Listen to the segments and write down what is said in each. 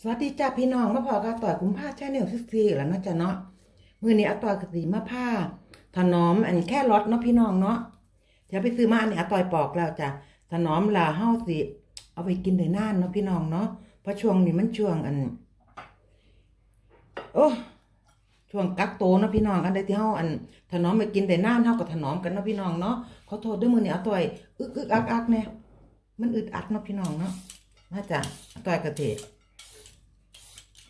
สวัสดีจ้าพี่น้องมาพอกับต่อยกุมภาแชาแนลซิซี่แล้วเนาะจ้ะเนาะมือนี้อาต่อยกสิมาผ้าถนอมอันแค่รถเนาะพี่น้องเนาะเดี๋ยวไปซื้อมาอันนี้อาต่อยปอกแล้วจ้ะถนอมลาเฮาสิเอาไปกินได้นานเนาะพี่น้องเนาะเพราะช่วงนี้มันช่วงอัน โอ้ช่วงกักโตเนาะพี่น้องกันได้ที่เฮาอันถนอมไปกินได้นานเฮาก็ถนอมกันเนาะพี่น้องเนาะขอโทษด้วยมือนี้อาต่อยอึกอึกอักอักแน่มันอึดอัดเนาะพี่น้องเนาะน่าจะอต่อยกระเทศ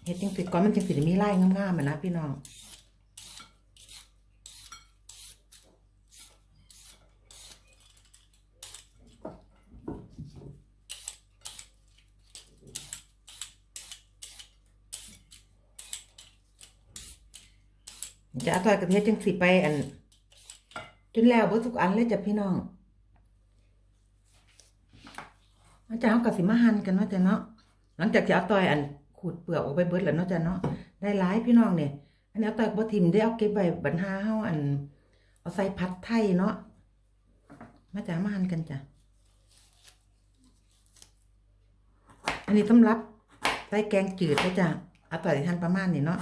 เฮ็ดจังสิก่อนมันจังสิมีลายงามๆอะนะพี่น้องจะเอาต่อยกับเฮ็ดจังสิไปอันจนแล้วเบิดทุกอันเลยจ้ะพี่น้องอาจารย์เขาก็สิมาหันกันเนาจะเนาะหลังจากที่เอาต่อยอัน ขูดเปลือกออกไปเบิดแล้วเนาะจ้ะเนาะได้หลายพี่น้องเนี่ยอันนี้เอาต่อยบ่ทิมได้เอาเก็บไว้บรรหาเฮาอัน เอาใส่พัดไทยเนาะมาจ้ามาหั่นกันจ้ะอันนี้สำหรับใส่แกงจืดนะจ้ะเอาต่อยหั่นประมาณนี้เนาะ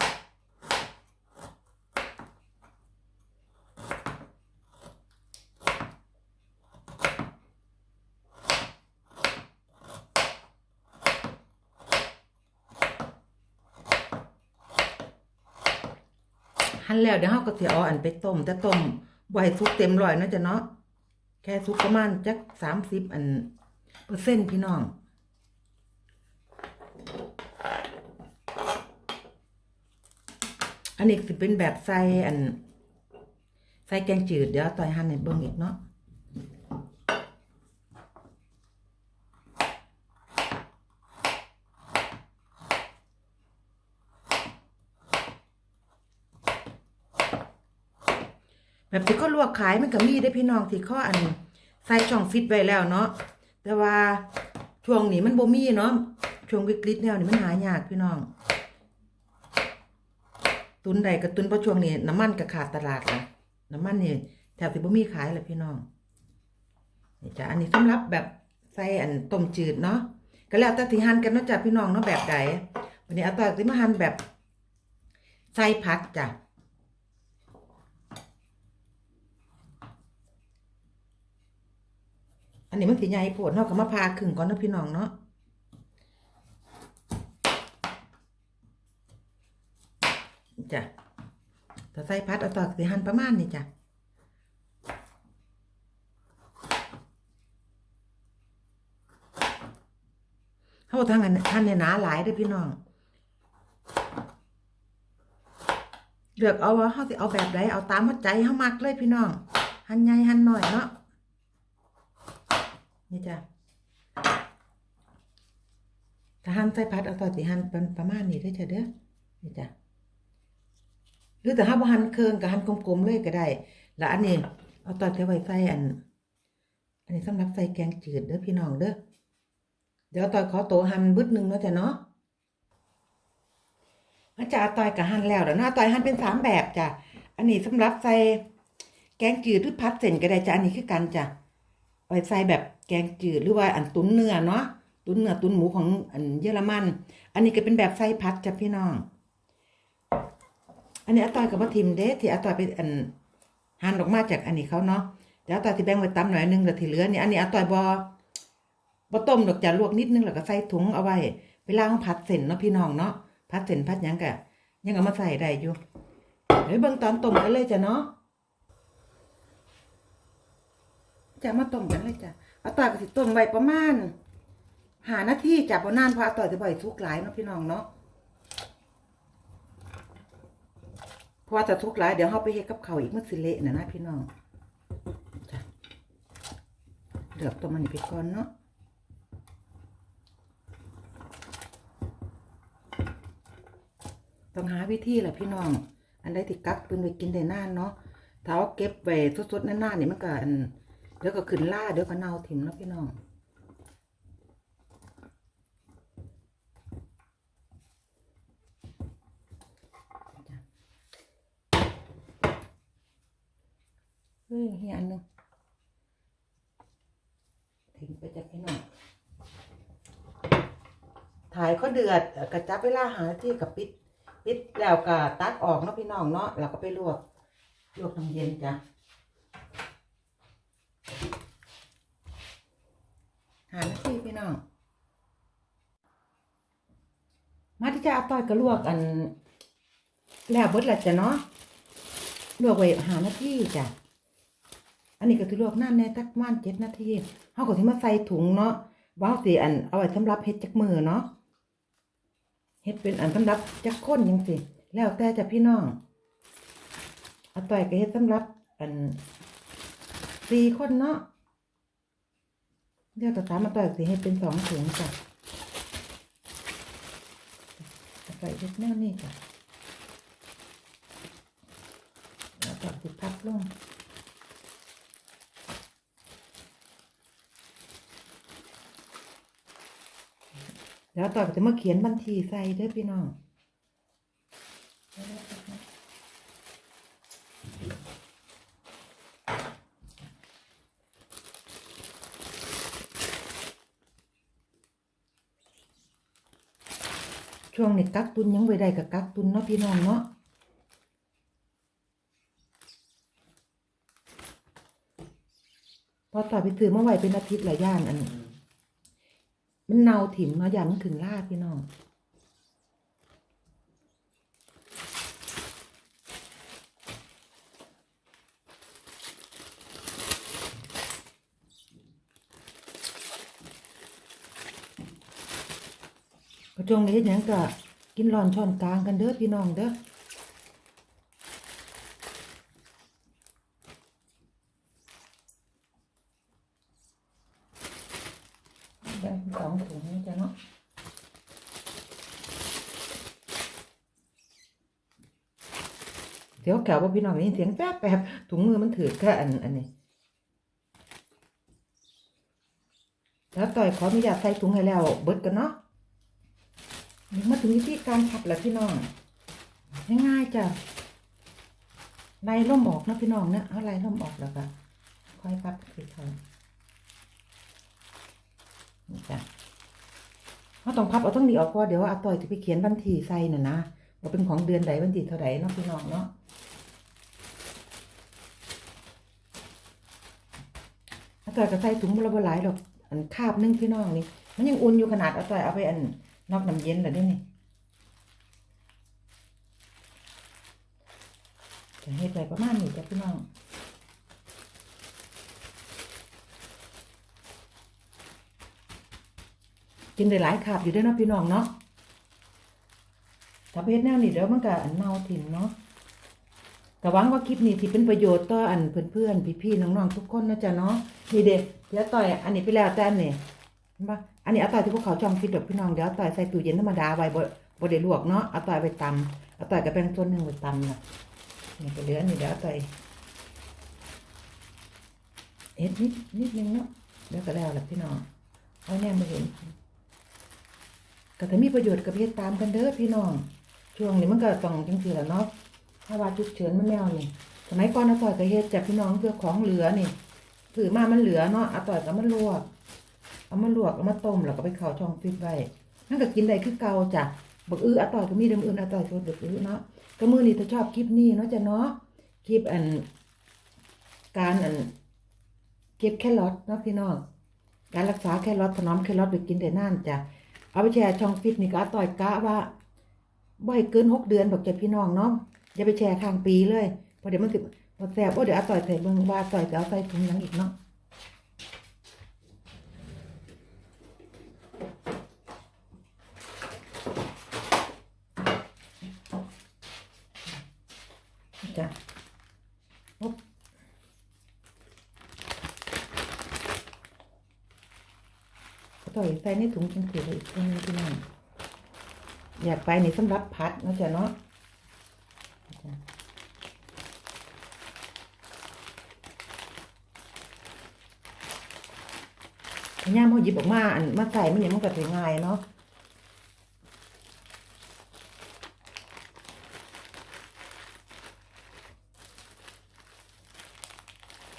หั่ นแล้วเดี๋ยวเฮาก็สิเอาอันไปต้มแต่ต้มบ่ให้สุกเต็มร้อยเนาะจ้ะเนาะแค่สุกประมาณจักสามสิบอันเปอร์เซ็นต์พี่น้องอันนี้สิเป็นแบบใส่อันใส่แกงจืดเดี๋ยวต่อยหั่นในเบิ่งอีกเนาะ แบบที่เขาลวกขายมันก็มีได้พี่น้องที่เขาอันใส่ช่องฟิตไว้แล้วเนาะแต่ว่าช่วงนี้มันบ่มีเนาะช่วงวิกฤตแนวนี้มันหายากพี่น้อง ตุนใดกับตุนเพราะช่วงนี้น้ำมันก็ขาดตลาดนะน้ำมันนี่แถวที่บ่มีขายเลยพี่น้องนี่จ้ะอันนี้สำหรับแบบใส่อันต้มจืดเนาะก็แล้วแต่ที่หั่นกันเนาะจ้ะพี่น้องเนาะแบบใดวันนี้เอาต่อที่มาหั่นแบบใส่ผัดจ้ะอั นนี้มันสิใหญ่โพดเนาะก็มาพาครึ่งก่อนนะพี่น้องเนาะจ้ะถ้าใส่พัดเอาตอกสิหั่นประมาณนี้จ้ะเขาทางอันท่านเนี่ยหนาหลายเด้อพี่น้องเลือกเอาว่าเขาสิเอาแบบใดเอาตามหัวใจเขามักเลยพี่น้อง หันใหญ่หันหน่อยเนาะ นี่จ้ะถ้าหั่นใส่พัดเอาตอกสิหั่นประมาณนี้เด้จ้ะเด้อนี่จ้ะหรือแต่ถ้าบ่หั่นเครื่องก็หั่นกลมๆเลยก็ได้ แล้วอันนี้ เอาตอนที่ไว้ใส่อัน อันนี้สำหรับใส่แกงจืดเด้อพี่น้องเด้อเดี๋ยวตอยขอโตวหั่นบึดหนึ่งเนาะจ้ะเนาะอาจารย์ตอยก็หั่นแล้วเดี๋ยวนะตอยหั่นเป็นสามแบบจ้ะอันนี้สำหรับใส่แกงจืดหรือพัดเส้นก็ได้จ้ะอันนี้คือกันจ้ะไว้ใส่แบบ แกงจืดหรือว่าอันตุ๋นเนื้อเนาะตุ๋นเนื้อตุ๋นหมูของอันเยอรมัน อันนี้ก็เป็นแบบใส่พัดจ้ะพี่น้อง อันนี้อาตอยกับมาทิมเด้ที่อาตอยไปอันหั่นออกมาจากอันนี้เขาเนาะเดี๋ยวอาตอยที่แบ่งไว้ตำหน่อยนึงแล้วที่เหลือนี่อันนี้อาตอยบ่บ่ต้มดอกจ้ะลวกนิดนึงแล้วก็ใส่ถุงเอาไว้เวลาเราผัดเส้นเนาะพี่น้องเนาะผัดเส้นผัดยังก็ยังเอามาใส่ได้อยู่เดี๋ยวเบิ่งตอนต้มกันเลยจ้ะเนาะจะมาต้มกันเลยจ้ะ อาต่อยก็สิต้มไว้ประมาณ5นาที่จ้ะบ่นานเพราะอาต่อยจะบ่อยสุกหลายเนาะพี่น้องเนาะเพราะว่าจะทุกหลายเดี๋ยวเขาไปเฮ็ดกับเขาอีกมันสิเละนะนะพี่น้องจ้ะเลือกตัวมันไปก่อนเนาะต้องหาวิธีแหละพี่น้อง อันใดที่กักเป็นไว้กินได้นานเนาะถ้าเอาเก็บไว้สดๆนานๆนี่มันก็อัน เดี๋ยวก็ขึ้นล่าเดี๋ยวก็เน่าถิ่มเนาะพี่น้องเฮ้ยเฮียอันหนึงทิ้งไปจากพี่น้องถ่ายเขาเดือดกระจับเวลาหาที่กับปิดปิดแล้วก็ตักออกเนาะพี่น้องเนาะแล้วก็ไปลวกลวกน้ำเย็นจ้ะ หานาทีพี่น้อง มาที่จะเอาต้อยก็ลวกอัน แล้วเบิดละจ้ะเนาะลวกไว้หานาทีจ้ะ อันนี้ก็ถือลวกนานแน่ตักมาณเจ็ดนาทีเฮาก็สิมาใส่ถุงเนาะว่าสิอันเอาไว้สำหรับเฮ็ดจักมือเนาะเฮ็ดเป็นอันสำหรับจักคนจังซี่แล้วแต่จะพี่น้องเอาต่อยก็เฮ็ดสำหรับอัน สี่คนเนาะเดี๋ยวต่อตามมาต่อยสิเฮ็ดเป็นสองถุงจ้ะเอาต่อยเฮ็ดแนวนี้จ้ะแล้วต่อยสิพับลงแล้วต่อไปจะมาเขียนบัญชีใส่เด้อพี่น้อง ช่ วงนี้กักตุนยังไว้ได้กับกักตุนเนาะพี่น้องเนาะพอต่อไปถือเมื่อไหร่เป็นอาทิตย์ละย่านอันมันเนาถิ่มเนาะอย่างมันขึ้นลาดพี่น้อง กระจงนี้เฮ็ดหยังก็กินร้อนช้อนกลางกันเด้อพี่น้องเด้อแบ่งเป็นสองถุงนี่จ้ะเนาะเดี๋ยวแกว่าพี่น้องได้ยินเสียงแป๊บแป๊บถุงมือมันถือแค่อันอันนี้แล้วต่อยขออนุญาตใส่ถุงให้แล้วเบิดกันเนาะ มาถึงวิธีการพับแล้วพี่น้องง่ายๆจ้ะไล่ล่มออกนะพี่น้องเนี่ยเอาไล่ล่มออกแล้วก็ค่อยพับคือเขานี่จ้ะเขาต้องพับเอาต้องนี้ออกก่อนเดี๋ยวอาต่อยจะไปเขียนวันที่ใส่น่ะนะว่าเป็นของเดือนใดวันที่เท่าไหร่เนาะพี่น้องเนาะอาต่อยก็ใส่ถุงบละบหลายดอกอันคาบนึ่งพี่น้องนี่มันยังอุ่นอยู่ขนาดอาต่อยเอาไปอัน นอกน้ำเย็นเหรอเนี่ยนี่จะให้ไปประมาณนี้จ้ะพี่น้องกินได้หลายขาบอยู่ด้วยเนาะพี่น้องเนาะถ้าเพชรแนวนี้เดี๋ยวมันก็อันเน่าถิ่นเนาะก็หวังว่าคลิปนี้ที่เป็นประโยชน์ต่ออันเพื่อนๆพี่ๆน้องๆทุกคนนะจ๊ะเนาะนี่เด็กเดี๋ยวต่อยอันนี้ไปแล้วแต่อันนี้ เห็นปะอันนี้เอาต่อยที่พวกเขาจองฟิตแบบพี่น้องเดี๋ยวอาต่อยใส่ตู้เย็นธรรมดาไว้บ่บ่ได้ลวกเนาะเอาต่อยไปตำเอาต่อยก็เป็นส่วนหนึ่งไปตำนะนี่ก็เหลือนนี่เดี๋ยวอาต่อยเอ็ดนิดนิดนึงเนาะเดี๋ยวก็แล้วแหละพี่น้องเอาแน่มาเห็นก็ถ้ามีประโยชน์กับเฮ็ดตามกันเด้อพี่น้องช่วงนี้มันก็ต้องจังซี่แหละเนาะถ้าว่าจุกเฉินมันแนวนี่สมัยก่อนเอาต่อยก็เฮ็ดจากพี่น้องเพื่อของเหลือนี่ถือมามันเหลือเนาะเอาต่อยก็มันลวก เอามาลวกเอามาต้มแล้วก็ไปเข่าช่องฟิตไว้นั่นก็กินได้คือเก่าจ้ะบักอื้ออาต่อยก็มีเดิมอื่นอาต่อยชดบักอื้อเนาะก็มือนี่ถ้าชอบคลิปนี้เนาะจ้ะเนาะคลิปอัน การอัน เก็บแครอทเนาะพี่น้องการรักษาแครอทถนอมแครอทไปกินได้นานจ้ะเอาไปแชร์ช่องฟิตนี่ก็อาต่อยกะว่าบ่ให้เกินหกเดือนบอกจะพี่น้องเนาะอย่าไปแชร์ข้างปีเลยพราะเดี๋ยวมันสิบ่แซ่บโอ้เดี๋ยวอาต่อยใส่เบิ่งว่าต่อยจะเอาใส่ถุงยังอีกเนาะ จ้ะปุ๊บต่อยใส่ในถุงจังสีเลยอีกนนึงพี่น้องอยากไปนี่สำหรับพัดนะจ๊ะเนาะยายามเขาหยิบออกมาอันมาใส่มันเนี่ยมันก็ถือง่ายเนาะ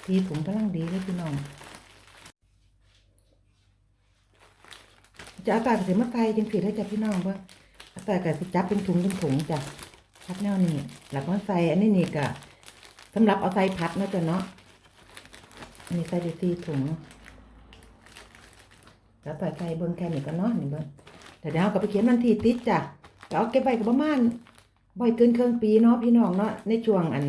ทีถุงกำลังดีเลยพี่น้องจะเอาตอยก็สิมาใส่จังซี่ได้จ้ะพี่น้องเบิ่งเอาตอยก็สิจับเป็นถุงเป็นถุงจ้ะพัดแนวนี้แล้วก็ใส่อันนี้นี่ก็สำหรับเอาใส่พัดนะจ้ะเนาะอันนี้ใส่ด้สี่ถุงแล้วตอยใส่เบิ่งแค่นี้ก็เนาะนี่เบิ่งแต่เดี๋ยวเราก็ไปเขียนวันที่ติดจ้ะก็เอาเก็บไว้ก็ประมาณบ่อยเกินเครึ่องปีเนาะพี่น้องเนาะในช่วงอัน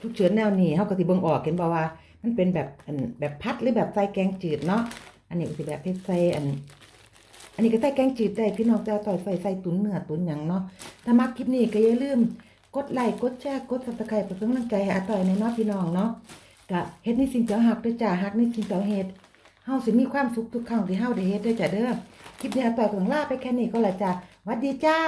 ทุกเชื้อแนวนี้เฮาก็สิเบิ่งออกเห็นบ่ว่า มันเป็นแบบอันแบบพัดหรือแบบใส่แกงจืดเนาะอันนี้ก็สิแบบเพชรใส่อัน อันนี้ก็ใส่แกงจืดได้พี่น้องจะต่อยใส่ใส่ตุ๋นเนื้อตุ๋นหยังเนาะถ้ามักคลิปนี้ก็อย่าลืมกดไลค์กดแชร์กด Subscribe เพื่อเป็นกำลังใจให้อาต่อยในอยเนาะพี่น้องเนาะก็เฮ็ดในสิ่งที่เราฮักด้อจ้าฮักในสิ่งที่เราเฮ็ดเฮาสิมีความสุขทุกครั้งที่เฮาได้เฮ็ดด้อจ้าเด้อคลิปนี้อาต่อยก็ต้องลาไปแค่นี้ก็ละจ้าหวัดดีจ้า